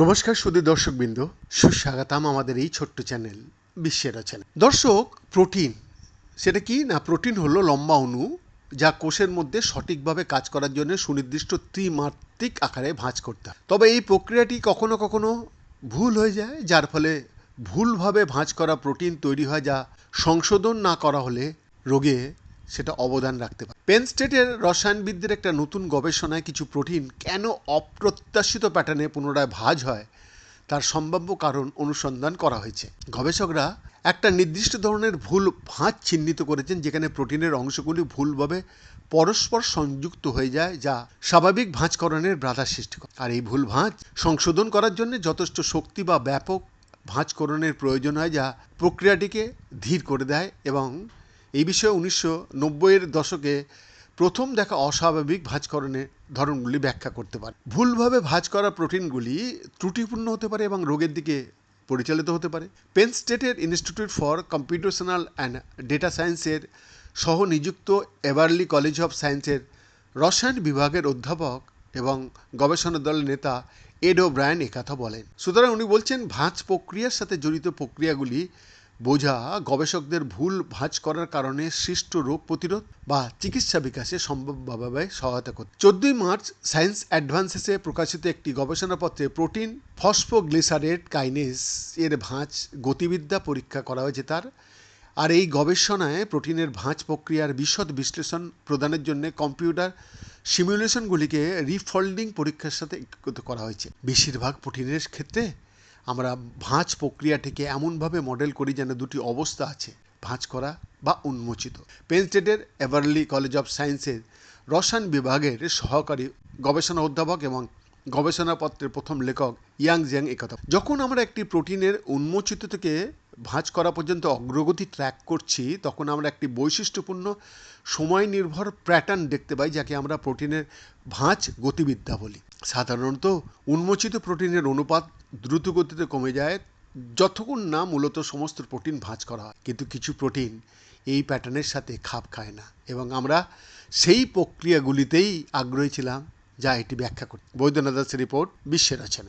নমস্কার সুদী দর্শকবৃন্দ, সুস্বাগতম আমাদের এই ছোট্ট চ্যানেল বিশ্বের চ্যানেল। দর্শক, প্রোটিন, সেটা কি? না, প্রোটিন হলো লম্বা অণু যা কোষের মধ্যে সঠিকভাবে কাজ করার জন্য সুনির্দিষ্ট ত্রিমাত্রিক আকারে ভাঁজ করতে হয়। তবে এই প্রক্রিয়াটি কখনো কখনো ভুল হয়ে যায়, যার ফলে ভুলভাবে ভাঁজ করা প্রোটিন তৈরি হয় যা সংশোধন না করা হলে রোগে সেটা অবদান রাখতে পারে। পেন স্টেটের রসায়নবিদদের একটা নতুন গবেষণায় কিছু প্রোটিন কেন অপ্রত্যাশিত প্যাটার্নে পুনরায় ভাঁজ হয়, তার সম্ভাব্য কারণ অনুসন্ধান করা হয়েছে। গবেষকরা একটা নির্দিষ্ট ধরনের ভুল ভাঁজ চিহ্নিত করেছেন, যেখানে প্রোটিনের অংশগুলি ভুলভাবে পরস্পর সংযুক্ত হয়ে যায়, যা স্বাভাবিক ভাঁজকরণের বাধা সৃষ্টি করে। আর এই ভুল ভাঁজ সংশোধন করার জন্য যথেষ্ট শক্তি বা ব্যাপক ভাঁজকরণের প্রয়োজন হয়, যা প্রক্রিয়াটিকে ধীর করে দেয় এবং এই বিষয়ে উনিশশো নব্বইয়ের দশকে প্রথম দেখা অস্বাভাবিক ভাঁজকরণের ধরনগুলি ব্যাখ্যা করতে পারে। ভুলভাবে ভাঁজ করা প্রোটিনগুলি ত্রুটিপূর্ণ হতে পারে এবং রোগের দিকে পরিচালিত হতে পারে। পেন স্টেটের institute for computational and data সায়েন্সের সহ নিযুক্ত এভারলি কলেজ অফ সায়েন্সের রসায়ন বিভাগের অধ্যাপক এবং গবেষণা দলের নেতা এডো ব্রায়ান একথা বলেন। সুতরাং উনি বলছেন, ভাঁজ প্রক্রিয়ার সাথে জড়িত প্রক্রিয়াগুলি বোঝা গবেষকদের ভুল ভাঁজ করার কারণে সৃষ্ট রোগ প্রতিরোধ বা চিকিৎসা বিকাশে সম্ভবভাবে সহায়তা করতে। চোদ্দই মার্চ সায়েন্স অ্যাডভান্সেসে প্রকাশিত একটি গবেষণাপত্রে প্রোটিন ফসফোগ্লিসারেট কাইনেস এর ভাঁজ গতিবিদ্যা পরীক্ষা করা হয়েছে তার। আর এই গবেষণায় প্রোটিনের ভাঁজ প্রক্রিয়ার বিশদ বিশ্লেষণ প্রদানের জন্য কম্পিউটার সিমুলেশনগুলিকে রিফল্ডিং পরীক্ষার সাথে একীকৃত করা হয়েছে। বেশিরভাগ প্রোটিনের ক্ষেত্রে আমরা ভাঁজ প্রক্রিয়াটিকে এমনভাবে মডেল করি যেন দুটি অবস্থা আছে, ভাঁজ করা বা উন্মোচিত। পেন স্টেটের এভারলি কলেজ অফ সায়েন্সের রসায়ন বিভাগের সহকারী গবেষণা অধ্যাপক এবং গবেষণাপত্রের প্রথম লেখক ইয়াং জিয়াং একথা যখন আমরা একটি প্রোটিনের উন্মোচিত থেকে ভাঁজ করা পর্যন্ত অগ্রগতি ট্র্যাক করছি, তখন আমরা একটি বৈশিষ্ট্যপূর্ণ সময় নির্ভর প্যাটার্ন দেখতে পাই, যাকে আমরা প্রোটিনের ভাঁজ গতিবিদ্যা বলি। সাধারণত উন্মোচিত প্রোটিনের অনুপাত দ্রুত গতিতে কমে যায়, যতক্ষণ না মূলত সমস্ত প্রোটিন ভাঁজ করা হয়। কিন্তু কিছু প্রোটিন এই প্যাটার্নের সাথে খাপ খায় না এবং আমরা সেই প্রক্রিয়াগুলিতেই আগ্রহী ছিলাম, যা এটি ব্যাখ্যা করে বৈদ্যনাথ দাসের রিপোর্ট বিশ্বের রচনা।